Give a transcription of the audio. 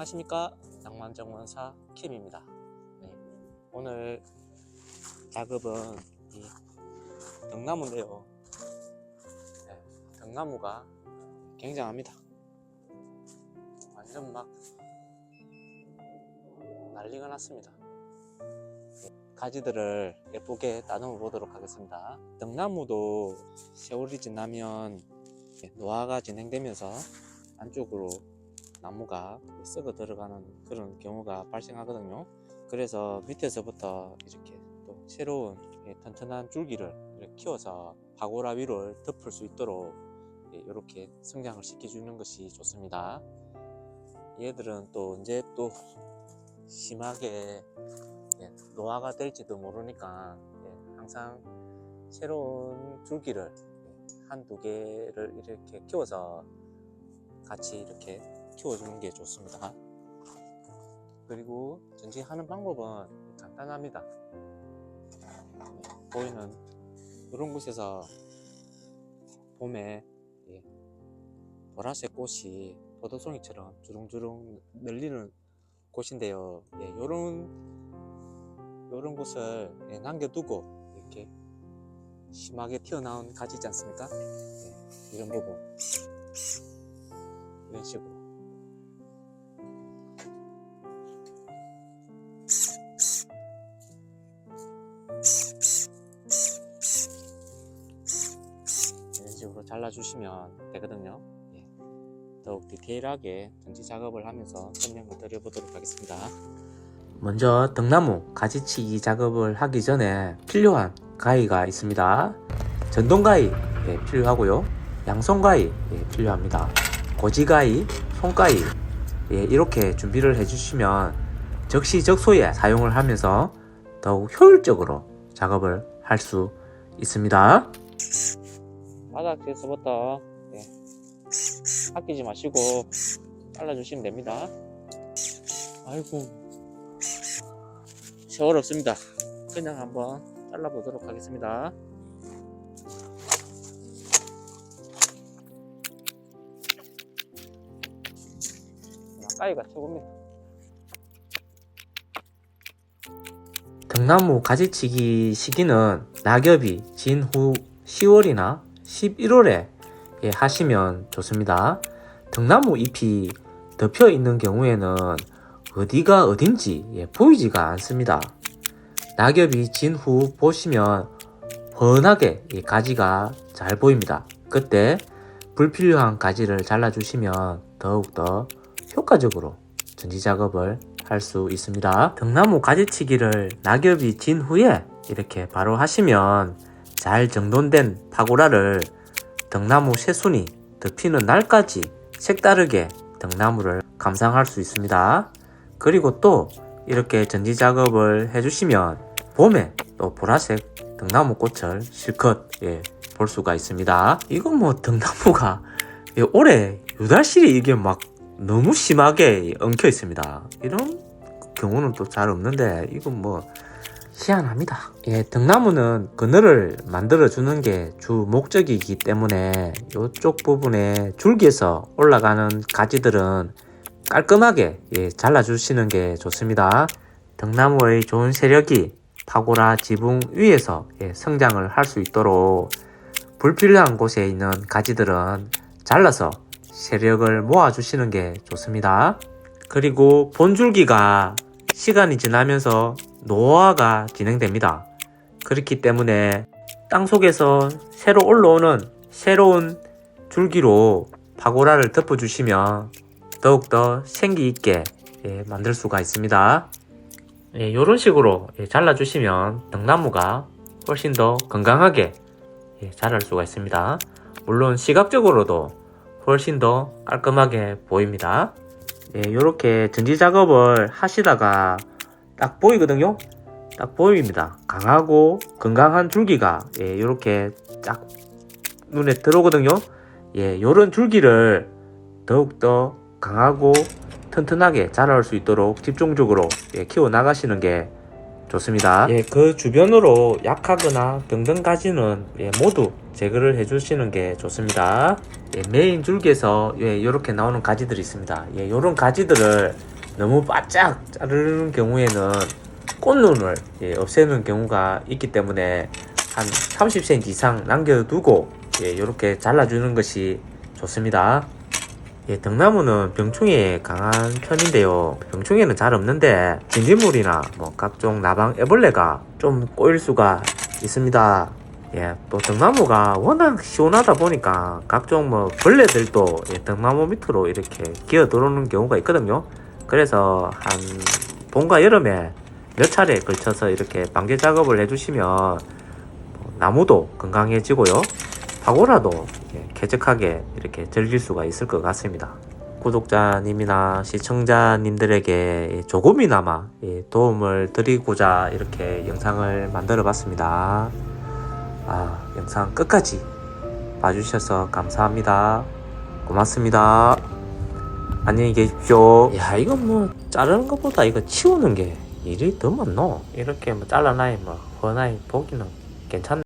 안녕하십니까? 낭만정원사 킴입니다. 네, 오늘 작업은 이 등나무인데요. 네, 등나무가 굉장합니다. 완전 막 난리가 났습니다. 네, 가지들을 예쁘게 따듬어 보도록 하겠습니다. 등나무도 세월이 지나면 네, 노화가 진행되면서 안쪽으로 나무가 썩어 들어가는 그런 경우가 발생하거든요. 그래서 밑에서부터 이렇게 또 새로운 예, 튼튼한 줄기를 키워서 파고라 위를 덮을 수 있도록 이렇게 성장을 시켜주는 것이 좋습니다. 얘들은 또 언제 또 심하게 예, 노화가 될지도 모르니까 예, 항상 새로운 줄기를 예, 한두 개를 이렇게 키워서 같이 이렇게 키워주는 게 좋습니다. 그리고 전지하는 방법은 간단합니다. 네, 보이는 이런 곳에서 봄에 예, 보라색 꽃이 포도송이처럼 주렁주렁 늘리는 곳인데요. 예, 요런 곳을 예, 남겨두고 이렇게 심하게 튀어나온 가지 있지 않습니까? 예, 이런 부분 이런 식으로 잘라주시면 되거든요. 예. 더욱 디테일하게 전지 작업을 하면서 설명을 드려보도록 하겠습니다. 먼저 등나무 가지치기 작업을 하기 전에 필요한 가위가 있습니다. 전동가위 예, 필요하고요. 양손가위 예, 필요합니다. 고지가위, 손가위 예, 이렇게 준비를 해주시면 적시적소에 사용을 하면서 더욱 효율적으로 작업을 할 수 있습니다. 바닥에서부터 예, 아끼지 마시고 잘라주시면 됩니다. 아이고 세월 없습니다. 그냥 한번 잘라보도록 하겠습니다. 가위가 최고입니다. 등나무 가지치기 시기는 낙엽이 진 후 10월이나 11월에 예, 하시면 좋습니다. 등나무 잎이 덮여 있는 경우에는 어디가 어딘지 예, 보이지가 않습니다. 낙엽이 진 후 보시면 훤하게 이 가지가 잘 보입니다. 그때 불필요한 가지를 잘라주시면 더욱더 효과적으로 전지 작업을 할 수 있습니다. 등나무 가지치기를 낙엽이 진 후에 이렇게 바로 하시면 잘 정돈된 파고라를 등나무 새순이 덮이는 날까지 색다르게 등나무를 감상할 수 있습니다. 그리고 또 이렇게 전지 작업을 해주시면 봄에 또 보라색 등나무 꽃을 실컷 예, 볼 수가 있습니다. 이건 뭐 등나무가 예, 올해 유달실이 이게 막 너무 심하게 엉켜 있습니다. 이런 경우는 또 잘 없는데 이건 뭐 희한합니다. 예, 등나무는 그늘을 만들어 주는 게 주 목적이기 때문에 이쪽 부분에 줄기에서 올라가는 가지들은 깔끔하게 예, 잘라 주시는 게 좋습니다. 등나무의 좋은 세력이 파고라 지붕 위에서 예, 성장을 할 수 있도록 불필요한 곳에 있는 가지들은 잘라서 세력을 모아주시는 게 좋습니다. 그리고 본줄기가 시간이 지나면서 노화가 진행됩니다. 그렇기 때문에 땅 속에서 새로 올라오는 새로운 줄기로 파고라를 덮어주시면 더욱더 생기 있게 예, 만들 수가 있습니다. 이런 식으로 예, 잘라주시면 등나무가 훨씬 더 건강하게 예, 자랄 수가 있습니다. 물론 시각적으로도 훨씬 더 깔끔하게 보입니다. 이렇게 전지 작업을 하시다가 딱 보이거든요. 딱 보입니다. 강하고 건강한 줄기가 이렇게 쫙 눈에 들어오거든요. 예, 이런 줄기를 더욱더 강하고 튼튼하게 자랄 수 있도록 집중적으로 예, 키워 나가시는 게 좋습니다. 예, 그 주변으로 약하거나 등등 가지는 예, 모두 제거를 해주시는 게 좋습니다. 예, 메인 줄기에서 예, 이렇게 나오는 가지들이 있습니다. 예, 이런 가지들을 너무 바짝 자르는 경우에는 꽃눈을 예, 없애는 경우가 있기 때문에 한 30cm 이상 남겨두고 예, 이렇게 잘라주는 것이 좋습니다. 예, 등나무는 병충해에 강한 편인데요. 병충해는 잘 없는데 진딧물이나 뭐 각종 나방 애벌레가 좀 꼬일 수가 있습니다. 예, 또 등나무가 워낙 시원하다 보니까 각종 뭐 벌레들도 예, 등나무 밑으로 이렇게 기어 들어오는 경우가 있거든요. 그래서 한 봄과 여름에 몇 차례 걸쳐서 이렇게 방제 작업을 해주시면 뭐 나무도 건강해지고요. 파고라도 예, 쾌적하게 이렇게 즐길 수가 있을 것 같습니다. 구독자님이나 시청자님들에게 조금이나마 예, 도움을 드리고자 이렇게 영상을 만들어 봤습니다. 아, 영상 끝까지 봐주셔서 감사합니다. 고맙습니다. 안녕히 계십시오. 야, 이거 뭐, 자르는 것보다 이거 치우는 게 일이 더 많노? 이렇게 뭐 잘라놔야 뭐, 훤하게 보기는 괜찮네.